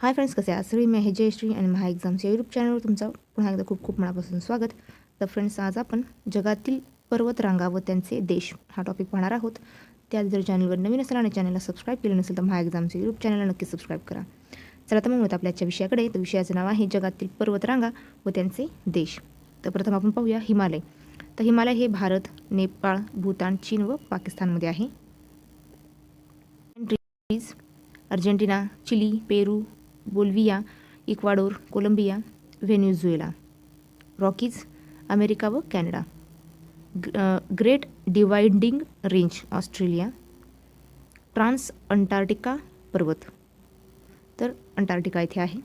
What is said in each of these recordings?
Hi friends कसे आहात? श्री मी हे जयश्री आणि महा एक्झामच्या यूट्यूब चॅनलवर तुमचं पुन्हा एकदा खूप खूप मनापासून स्वागत. तर फ्रेंड्स आज आपण जगातील पर्वतरांगा व त्यांचे देश हा टॉपिक पाहणार आहोत. त्यात जर चॅनलवर नवीन असेल आणि चॅनलला सबस्क्राईब केलं नसेल तर महा एक्झामचे यूट्यूब चॅनलला नक्की सबस्क्राईब करा. चला तर मग होतं आपल्याच्या विषयाकडे. तर विषयाचं नाव आहे जगातील पर्वतरांगा व त्यांचे देश. तर प्रथम आपण पाहूया हिमालय. तर हिमालय हे भारत नेपाळ भूतान चीन व पाकिस्तानमध्ये आहे. Countries Argentina Chile Peru Bolivia Ecuador Colombia Venezuela Rockies America व Canada. Great dividing range Australia. Trans Antarctica पर्वत. तर अंटार्क्टिका इथे आहे.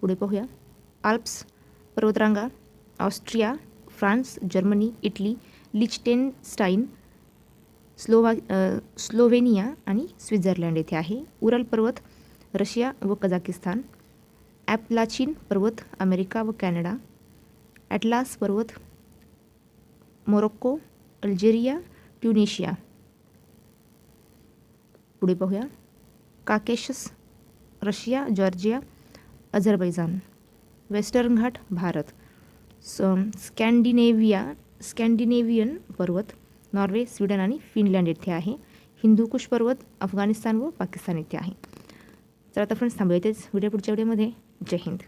पुढे पाहूया. Alps पर्वतरांगा Austria France Germany Italy Liechtenstein स्लोवा Slovenia आणि स्वित्झर्लंड येथे आहे. उरल पर्वत रशिया व कझाकिस्तान ॲपलाचीन पर्वत अमेरिका व कॅनडा ॲटलास पर्वत मोरोक्को अल्जेरिया ट्युनिशिया पुढे पाहूया Caucasus Russia Georgia Azerbaijan western Ghat Bharat स स्कॅन्डिनेव्हिया स्कॅन्डिनेव्हियन पर्वत नॉर्वे स्वीडन आणि फिनलँड येथे आहे हिंदूकुश पर्वत अफगाणिस्तान व पाकिस्तान येथे आहे तर आता फ्रेंड्स थांबूया तेच व्हिडिओ पुढच्या व्हिडिओमध्ये. जय हिंद.